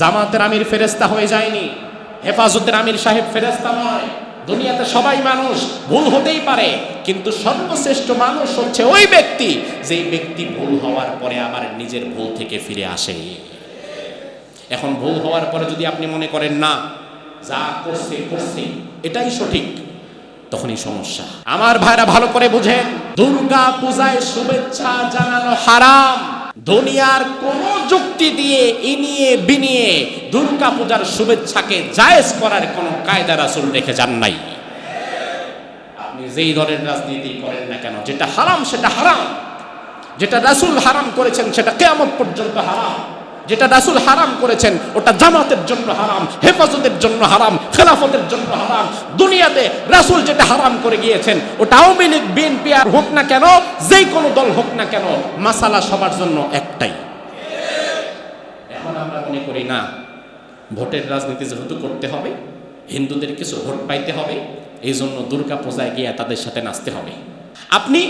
জামাতের আমির ফেরেস্তা হয়ে যায়নি। হেফাজতের আমির সাহেব ফেরেস্তা নয়। দুনিয়াতে সবাই মানুষ, ভুল হতেই পারে, কিন্তু সর্বশ্রেষ্ঠ মানুষ হচ্ছে ওই ব্যক্তি যেই ব্যক্তি ভুল হওয়ার পরে আবার নিজের ভুল থেকে ফিরে আসে। এখন ভুল হওয়ার পরে যদি আপনি মনে করেন, না, যা করছে করছে, এটাই সঠিক, তখনই সমস্যা। আমার ভাইরা ভালো করে বুঝেন, দুর্গা পূজায় শুভেচ্ছা জানানো হারাম। দুনিয়ার কোন যুক্তি দিয়ে ইনিয়ে বিনিয়ে দুর্গা পূজার শুভেচ্ছাকে জায়েজ করার কোনো কায়দা রাসুল রেখে যান নাই। আপনি যেই দলের রাজনীতি করেন না কেন, যেটা হারাম সেটা হারাম, যেটা রাসুল হারাম করেছেন সেটা কেমন পর্যন্ত হারাম। যেটা রাসুল হারাম করেছেন, ওটা জামাতের জন্য হারাম, হেফাজতের জন্য হারাম, খেলাফতের জন্য হারাম। দুনিয়াতে রাসুল যেটা হারাম করে গিয়েছেন, ওটা আওয়ামী লীগ বিএনপি আর হোক না কেন, যেই কোনো দল হোক না কেন, মাসালা সবার জন্য একটাই। এখন আমরা মনে করি, না, ভোটের রাজনীতি যেহেতু করতে হবে, হিন্দুদের কিছু ভোট পাইতে হবে এই জন্য দুর্গা পূজায় গিয়ে তাদের সাথে নাচতে হবে। আপনি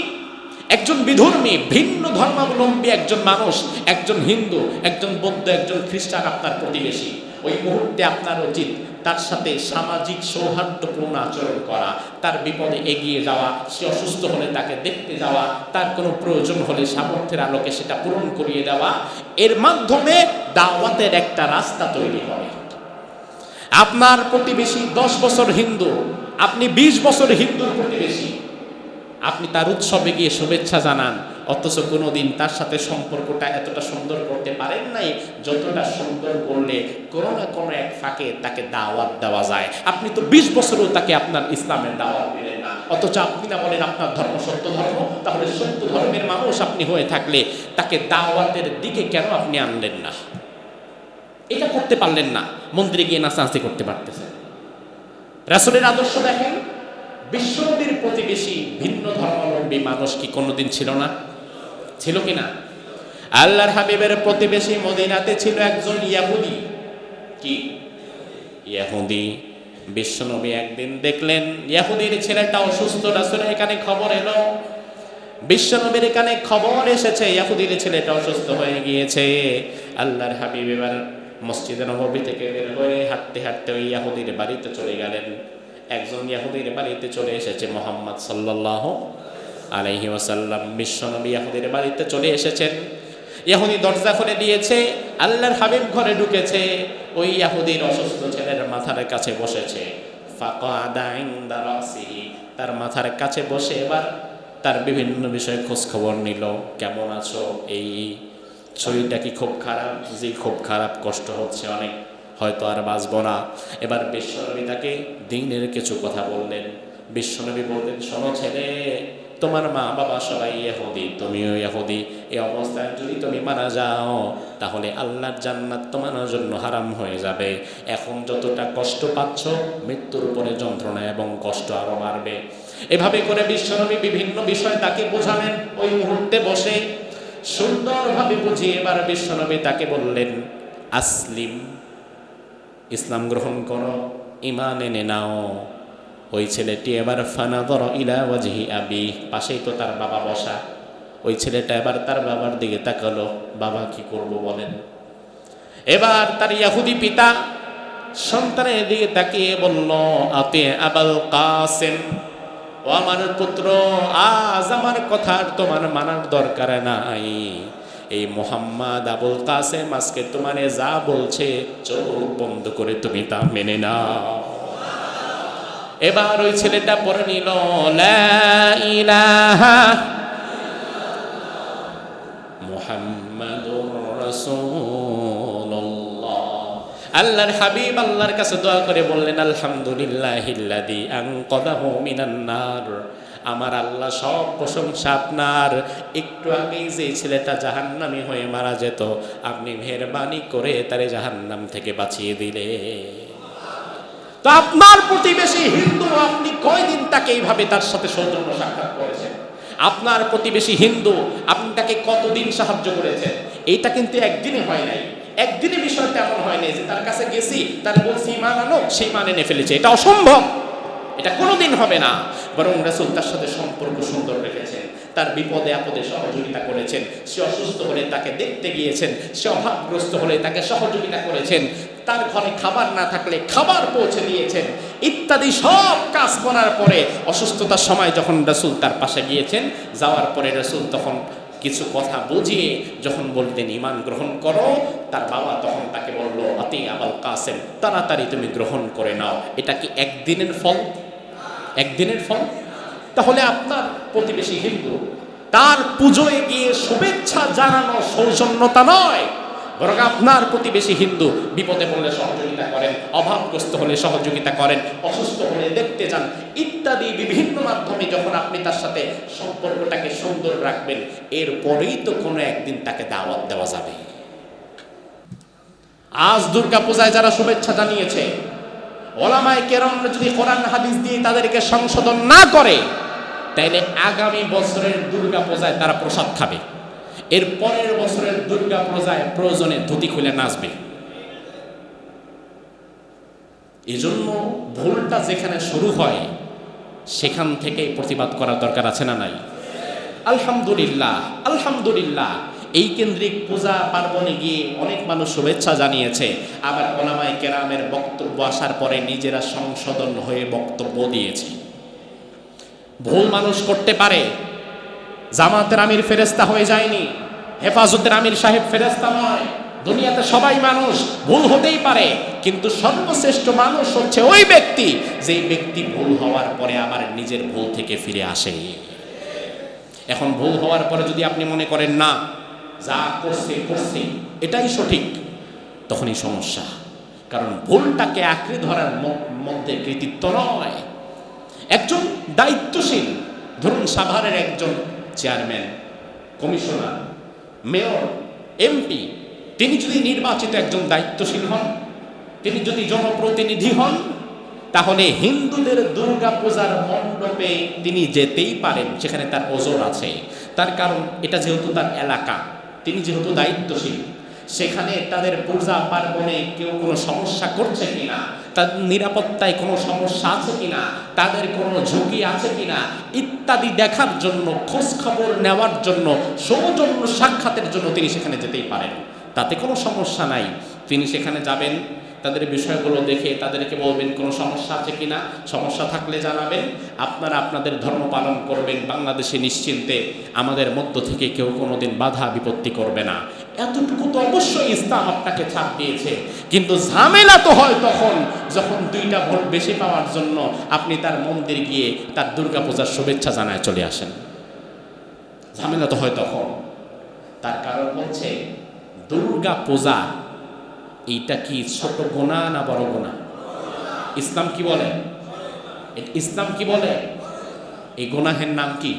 একজন বিধর্মী, ভিন্ন ধর্মাবলম্বী একজন মানুষ, একজন হিন্দু, একজন বৌদ্ধ, একজন খ্রিস্টান আপনার প্রতিবেশী। ওই মুহূর্তে আপনার উচিত তার সাথে সামাজিক সৌহার্দ্যপূর্ণ আচরণ করা, তার বিপদে এগিয়ে যাওয়া, সে অসুস্থ হলে তাকে দেখতে যাওয়া, তার কোনো প্রয়োজন হলে সামর্থ্যের আলোকে সেটা পূরণ করিয়ে দেওয়া, এর মাধ্যমে দাওয়াতের একটা রাস্তা তৈরি হয় আপনার প্রতিবেশী দশ বছর হিন্দু, আপনি বিশ বছর হিন্দুর প্রতিবেশী আপনি তার উৎসবে গিয়ে শুভেচ্ছা জানান, অথচ কোনোদিন তার সাথে সম্পর্কটা এতটা সুন্দর করতে পারেন নাই, যতটা সুন্দর করলে কোনো না কোনো এক ফাঁকে তাকে দাওয়াত দেওয়া যায়। আপনি তো বিশ বছরও তাকে আপনার ইসলামের দাওয়াত দিলেন না। অথচ আপনি না বলেন, আপনার ধর্ম সত্য ধর্ম, তাহলে সত্য ধর্মের মানুষ আপনি হয়ে থাকলে তাকে দাওয়াতের দিকে কেন আপনি আনলেন না? এটা করতে পারলেন না। মন্দিরে গিয়ে নাচানাচি করতে পারতেছেন। রাসুলের আদর্শ দেখেন বিশ্বনবীর প্রতিবেশী ভিন্ন ধর্মাবলম্বী মানুষ কি কোনোদিন ছিল না? ছিল কি না? আল্লাহর হাবিবের প্রতিবেশী মদিনাতে ছিল একজন ইয়াহুদি। কি? ইয়াহুদি। বিশ্বনবী একদিন দেখলেন ইয়াহুদির ছেলেটা অসুস্থ, রাসুলের এখানে খবর এলো। বিশ্বনবীর এখানে খবর এসেছে, ইয়াহুদির ছেলেটা অসুস্থ হয়ে গিয়েছে। আল্লাহর হাবিব এবার মসজিদে নবী থেকে বের হয়ে হাঁটতে হাঁটতে ওই ইয়াহুদির বাড়িতে চলে গেলেন। একজন ইয়াহুদির বাড়িতে চলে এসেছে, মোহাম্মদ সাল্লাহ আলহি ওসাল্লাম বিশ্বনবী ইয়াহুদির বাড়িতে চলে এসেছেন। ইয়াহুদি দরজা খুলে দিয়েছে, আল্লাহর হাবিব ঘরে ঢুকেছে, ওই ইয়াহুদির অসুস্থ ছেলের মাথার কাছে বসেছে। তার মাথার কাছে বসে এবার তার বিভিন্ন বিষয়ে খোঁজ খবর নিল। কেমন আছো? এই শরীরটা কি খুব খারাপ? যে খুব খারাপ, কষ্ট হচ্ছে অনেক। হয়তো আর বাঁচব না। এবার বিশ্বনবী তাকে দিনের কিছু কথা বললেন। বিশ্বনবী বললেন, শোনো ছেলে, তোমার মা বাবা সবাই ইহুদি, তুমিও ইহুদি। এই অবস্থায় যদি তুমি মারা যাও, তাহলে আল্লাহর জান্নাত তোমার জন্য হারাম হয়ে যাবে। এখন যতটা কষ্ট পাচ্ছ, মৃত্যুর উপরে যন্ত্রণা এবং কষ্ট আরও বাড়বে। এভাবে করে বিশ্বনবী বিভিন্ন বিষয় তাকে বোঝালেন। ওই মুহূর্তে বসে সুন্দরভাবে বুঝিয়ে এবার বিশ্বনবী তাকে বললেন, আসলিম ইসলাম গ্রহণ করো ইমান এনে নাও। ওই ছেলেটি এবার ফানা ফানাদর ইলা ওয়াজহি আবি, পাশেই তো তার বাবা বসা। ওই ছেলেটা এবার তার বাবার দিকে তাকালো, বাবা কি করব বলেন। এবার তার ইয়াহুদি পিতা সন্তানের দিকে তাকিয়ে বলল আপে আবাল কাসেম, ও আমার পুত্র, আজ আমার কথার তোমার মানার দরকার নাই। এই মোহাম্মদ আবুল কাসেম আজকে তোমারে যা বলছে, চোখ বন্ধ করে তুমি তা মেনে নাও। এবার ওই ছেলেটা পরে নিল আল্লাহর হাবিব আল্লাহর কাছে দোয়া করে বললেন নার। আমার আল্লাহ সব প্রশংসা আপনার। একটু আগেই যে ছেলেটা জাহান্নামী হয়ে মারা যেত, আপনি মেহরবানি করে তারে জাহান্নাম থেকে বাঁচিয়ে দিলে। তো আপনার প্রতিবেশী হিন্দু আপনি কয়দিন তাকে এইভাবে তার সাথে সৌজন্য সাক্ষাৎ করেছেন? আপনার প্রতিবেশী হিন্দু আপনি তাকে কতদিন সাহায্য করেছেন? এইটা কিন্তু একদিনে হয় নাই। একদিনে বিষয়টা এমন হয় নাই যে তার কাছে গেছি, তার বলছি, ইমান আনো, সেই মান এনে ফেলেছে। এটা অসম্ভব। এটা কোনোদিন হবে না। বরং রাসুল তার সাথে সম্পর্ক সুন্দর রেখেছেন। তার বিপদে আপদে সহযোগিতা করেছেন। সে অসুস্থ হলে তাকে দেখতে গিয়েছেন। সে অভাবগ্রস্ত হলে তাকে সহযোগিতা করেছেন। তার ঘরে খাবার না থাকলে খাবার পৌঁছে দিয়েছেন। ইত্যাদি সব কাজ করার পরে অসুস্থতার সময় যখন রসুল তার পাশে গিয়েছেন, যাওয়ার পরে রসুল তখন কিছু কথা বুঝিয়ে যখন বলতেন ইমান গ্রহণ করো। তার বাবা তখন তাকে বলল, আতি আবাল কাসেম, তাড়াতাড়ি তুমি গ্রহণ করে নাও। এটা কি একদিনের ফল? একদিনের ফল, তাহলে আপনার প্রতিবেশী হিন্দু, তার পুজোয় গিয়ে শুভেচ্ছা জানানো সৌজন্যতা নয়। বরং আপনার প্রতিবেশী হিন্দু বিপদে পড়লে সহযোগিতা করেন, অভাবগ্রস্ত হলে সহযোগিতা করেন, অসুস্থ হলে দেখতে যান, ইত্যাদি বিভিন্ন মাধ্যমে যখন আপনি তার সাথে সম্পর্কটাকে সুন্দর রাখবেন, এরপরেই তো কোনো একদিন তাকে দাওয়াত দেওয়া যাবে। আজ দুর্গা পূজায় যারা শুভেচ্ছা জানিয়েছে ওলামায় কেরম যদি কোরআন হাদিস দিয়ে তাদেরকে সংশোধন না করে, তাইলে আগামী বছরের দুর্গা পূজায় তারা প্রসাদ খাবে। এর পরের বছরের দুর্গা পূজায় প্রয়োজনে ধুতি খুলে নাচবে। এজন্য ভুলটা যেখানে শুরু হয়, সেখান থেকেই প্রতিবাদ করার দরকার আছে না নাই? আলহামদুলিল্লাহ আলহামদুলিল্লাহ। এই কেন্দ্রিক পূজা পার্বণে গিয়ে অনেক মানুষ শুভেচ্ছা জানিয়েছে। আবার ওলামায় কেরামের বক্তব্য আসার পরে নিজেরা সংশোধন হয়ে বক্তব্য দিয়েছে। ভুল মানুষ করতে পারে। জামাতের আমির ফেরেস্তা হয়ে যায়নি। হেফাজতের আমির সাহেব ফেরেস্তা নয়। দুনিয়াতে সবাই মানুষ, ভুল হতেই পারে। কিন্তু সর্বশ্রেষ্ঠ মানুষ হচ্ছে ওই ব্যক্তি যেই ব্যক্তি ভুল হওয়ার পরে আবার নিজের ভুল থেকে ফিরে আসে। এখন ভুল হওয়ার পরে যদি আপনি মনে করেন না যা করছে করছে, এটাই সঠিক। তখনই সমস্যা। কারণ ভুলটাকে আঁকড়ে ধরার মধ্যে কৃতিত্ব নয়। একজন দায়িত্বশীল, ধরুন সাভারের একজন চেয়ারম্যান, কমিশনার, মেয়র, এমপি, তিনি যদি নির্বাচিত একজন দায়িত্বশীল হন, তিনি যদি জনপ্রতিনিধি হন, তাহলে হিন্দুদের দুর্গা পূজার মণ্ডপে তিনি যেতেই পারেন, সেখানে তার ওজন আছে। তার কারণ, এটা যেহেতু তার এলাকা তিনি যেহেতু দায়িত্বশীল, সেখানে তাদের পূজা পার্বণে কেউ কোনো সমস্যা করছে কিনা তাদের নিরাপত্তায় কোনো সমস্যা আছে কিনা, তাদের কোনো ঝুঁকি আছে কিনা, ইত্যাদি দেখার জন্য, খোঁজখবর নেওয়ার জন্য, সৌজন্য সাক্ষাতের জন্য তিনি সেখানে যেতেই পারেন। তাতে কোনো সমস্যা নাই। তিনি সেখানে যাবেন তাদের বিষয়গুলো দেখে তাদেরকে বলবেন, কোনো সমস্যা আছে কিনা সমস্যা থাকলে জানাবেন। আপনারা আপনাদের ধর্ম পালন করবেন বাংলাদেশে নিশ্চিন্তে। আমাদের মধ্য থেকে কেউ কোনোদিন বাধা বিপত্তি করবে না। এতটুকু তো অবশ্যই ইসলাম আপনাকে ছাপ দিয়েছে। কিন্তু ঝামেলা তো হয় তখন, যখন দুইটা ভোট বেশি পাওয়ার জন্য আপনি তার মন্দির গিয়ে তার দুর্গাপূজার শুভেচ্ছা জানায় চলে আসেন। ঝামেলা তো হয় তখন। তার কারণ হচ্ছে দুর্গা পূজা এইটা কি ছোট গোনা না বড় গোনা? ইসলাম কি বলে? ইসলাম কি বলে? এই গোনাহের নাম কি?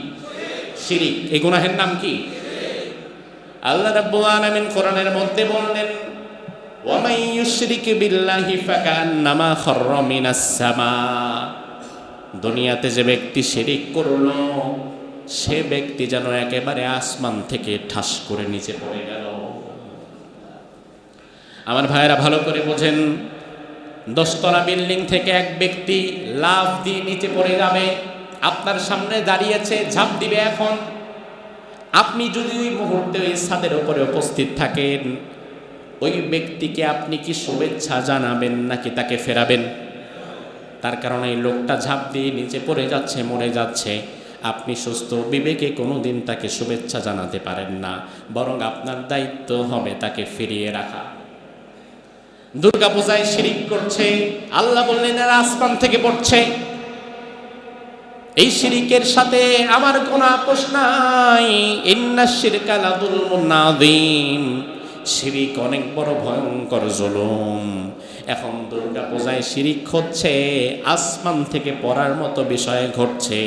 শিরিক। এই গোনাহের নাম কি? আল্লাহ রাব্বুল আলামিন কোরআনের মধ্যে বললেন ওয়ামাই ইউশরিক বিল্লাহি ফাকান্নামা খাররা মিনাস সামা। দুনিয়াতে যে ব্যক্তি শিরিক করল, সে ব্যক্তি যেন একেবারে আসমান থেকে ঠাস করে নিচে পড়ে গেল। আমার ভাইয়েরা ভালো করে বোঝেন। দশতলা বিল্ডিং থেকে এক ব্যক্তি লাভ দিয়ে নিচে পড়ে যাবে। আপনার সামনে দাঁড়িয়েছে, ঝাঁপ দিবে এখন। আপনি যদি ওই মুহূর্তে ওই ছাদের উপরে উপস্থিত থাকেন, ওই ব্যক্তিকে আপনি কি শুভেচ্ছা জানাবেন নাকি তাকে ফেরাবেন? তার কারণে এই লোকটা ঝাঁপ দিয়ে নিচে পড়ে যাচ্ছে, মরে যাচ্ছে। আপনি সুস্থ, বিবেকে কোনো দিন তাকে শুভেচ্ছা জানাতে পারেন না, বরং আপনার দায়িত্ব হবে তাকে ফিরিয়ে রাখা। দুর্গা পূজায় শিরিক করছে, আল্লাহ বললেন, এরা আসমান থেকে পড়ছে। এই শিরিকের সাথে আমার কোনো আপোষ নাই। ইন্না শিরকালা নাদিম শিরিক অনেক বড় ভয়ঙ্কর জুলুম। এখন দুর্গা পূজায় শিরিক হচ্ছে, আসমান থেকে পড়ার মতো বিষয় ঘটছে।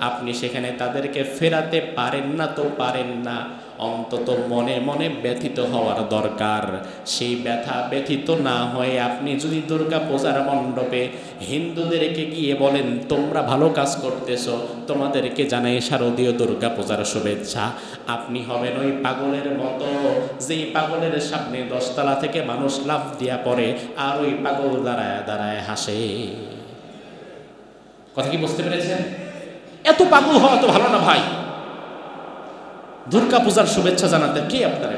আপনি সেখানে তাদেরকে ফেরাতে পারেন না তো পারেন না। অন্তত মনে মনে ব্যথিত হওয়ার দরকার। সেই ব্যথা ব্যথিত না হয়ে আপনি যদি দুর্গা পূজার মণ্ডপে হিন্দুদেরকে গিয়ে বলেন, তোমরা ভালো কাজ করতেছো, তোমাদেরকে জানাই শারদীয় দুর্গা পূজার শুভেচ্ছা। আপনি হবেন ওই পাগলের মতো, যেই পাগলের সামনে দশতলা থেকে মানুষ লাভ দিয়া পড়ে আর ওই পাগল দাঁড়ায় দাঁড়ায় হাসে। কথা কি বুঝতে পেরেছেন? এত পাগল হওয়া তো ভালো না ভাই। দুর্গা পূজার শুভেচ্ছা জানাতে কে আপনারে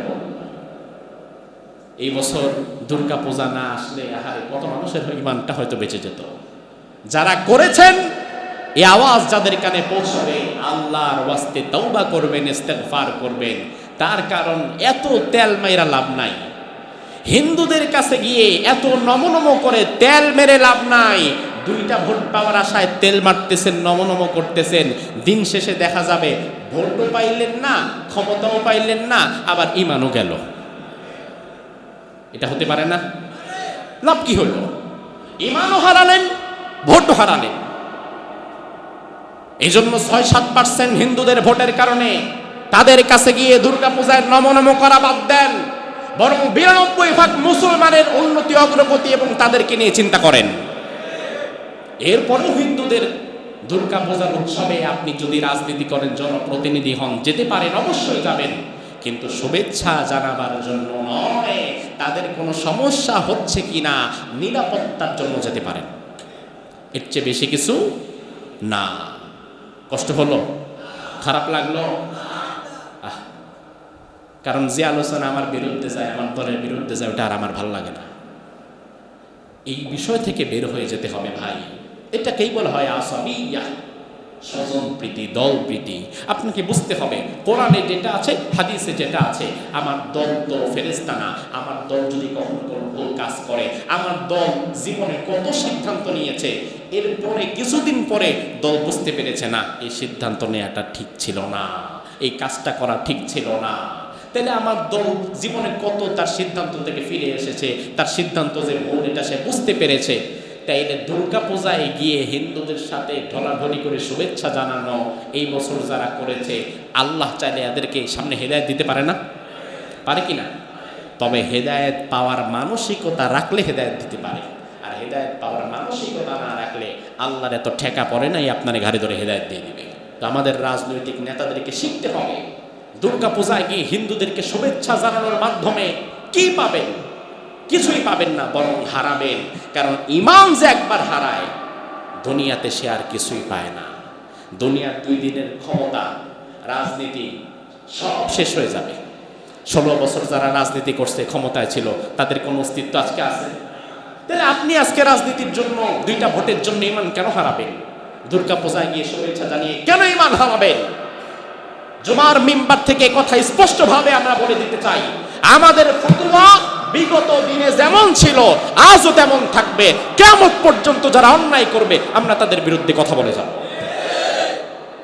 এই বছর দুর্গা পূজা না আসলে, আহারে, কত মানুষের ইমানটা হয়তো বেঁচে যেত। যারা করেছেন এই আওয়াজ যাদের কানে পৌঁছবে, আল্লাহর ওয়াস্তে তওবা করবেন, ইস্তেগফার করবেন। তার কারণ এত তেল মাইরা লাভ নাই। হিন্দুদের কাছে গিয়ে এত নমনম করে তেল মেরে লাভ নাই। দুইটা ভোট পাওয়ার আশায় তেল মারতেছেন, নমনম করতেছেন। দিন শেষে দেখা যাবে ভোটও পাইলেন না, ক্ষমতাও পাইলেন না, আবার ইমানও গেল। এটা হতে পারে না? লাভ কি হলো? ইমানও হারালেন, ভোটও হারালেন। এই জন্য ছয় সাত পার্সেন্ট হিন্দুদের ভোটের কারণে তাদের কাছে গিয়ে দুর্গা পূজায় নমনম করা বাদ দেন। বরং বিরানব্বই ভাগ মুসলমানের উন্নতি, অগ্রগতি এবং তাদেরকে নিয়ে চিন্তা করেন। এরপরেও হিন্দুদের দুর্গা পূজার উৎসবে আপনি যদি রাজনীতি করেন, জনপ্রতিনিধি হন, যেতে পারেন, অবশ্যই যাবেন। কিন্তু শুভেচ্ছা জানাবার জন্য নয়, তাদের কোনো সমস্যা হচ্ছে কিনা নিরাপত্তার জন্য যেতে পারেন। এর চেয়ে বেশি কিছু না। কষ্ট হলো? খারাপ লাগল? কারণ যে আলোচনা আমার বিরুদ্ধে যায়, আমার দলের বিরুদ্ধে যায়, ওটা আর আমার ভালো লাগে না। এই বিষয় থেকে বের হয়ে যেতে হবে ভাই। এটাকেই বলা হয় আসামিয়া। স্বজন প্রীতি, দল প্রীতি। আপনাকে বুঝতে হবে, কোরআনে যেটা আছে, হাদিসে যেটা আছে, আমার দল তো ফেরেস্তা না, আমার দল যদি কখনো কোনো ভুল কাজ করে, আমার দল জীবনে কত সিদ্ধান্ত নিয়েছে, এরপরে কিছুদিন পরে দল বুঝতে পেরেছে, না, এই সিদ্ধান্ত নেওয়াটা ঠিক ছিল না, এই কাজটা করা ঠিক ছিল না। তাহলে আমার দল জীবনে কত তার সিদ্ধান্ত থেকে ফিরে এসেছে, তার সিদ্ধান্ত যে ভুল, এটা সে বুঝতে পেরেছে। তাইলে দুর্গা পূজায় গিয়ে হিন্দুদের সাথে ঢলাঢলি করে শুভেচ্ছা জানানো এই বছর যারা করেছে, আল্লাহ চাইলে এদেরকে সামনে হেদায়ত দিতে পারে না? পারে কি না? তবে হেদায়েত পাওয়ার মানসিকতা রাখলে হেদায়েত দিতে পারে। আর হেদায়েত পাওয়ার মানসিকতা না রাখলে আল্লাহর এত ঠেকা পড়ে নাই, আপনার ঘাড়ে ধরে হেদায়েত দিয়ে দিবে। তো আমাদের রাজনৈতিক নেতাদেরকে শিখতে হবে, দুর্গা পূজায় গিয়ে হিন্দুদেরকে শুভেচ্ছা জানানোর মাধ্যমে কি পাবেন? কিছুই পাবেন না, বরং হারাবেন। কারণ ইমান যে একবার হারায়, দুনিয়াতে সে আর কিছুই পায় না। দুনিয়ার দুই দিনের ক্ষমতা, রাজনীতি, সব শেষ হয়ে যাবে। ষোলো বছর যারা রাজনীতি করছে, ক্ষমতায় ছিল, তাদের কোনো অস্তিত্ব আজকে আছে? তাহলে আপনি আজকে রাজনীতির জন্য, দুইটা ভোটের জন্য ইমান কেন হারাবেন? দুর্গা পূজায় গিয়ে শুভেচ্ছা জানিয়ে কেন ইমান হারাবেন? জুমার মিম্বার থেকে কথা স্পষ্টভাবে আমরা বলে দিতে চাই, আমাদের ফতুয়া বিগত দিনে যেমন ছিল, আজও তেমন থাকবে। কেমন পর্যন্ত যারা অন্যায় করবে, আমরা তাদের বিরুদ্ধে কথা বলে যাব।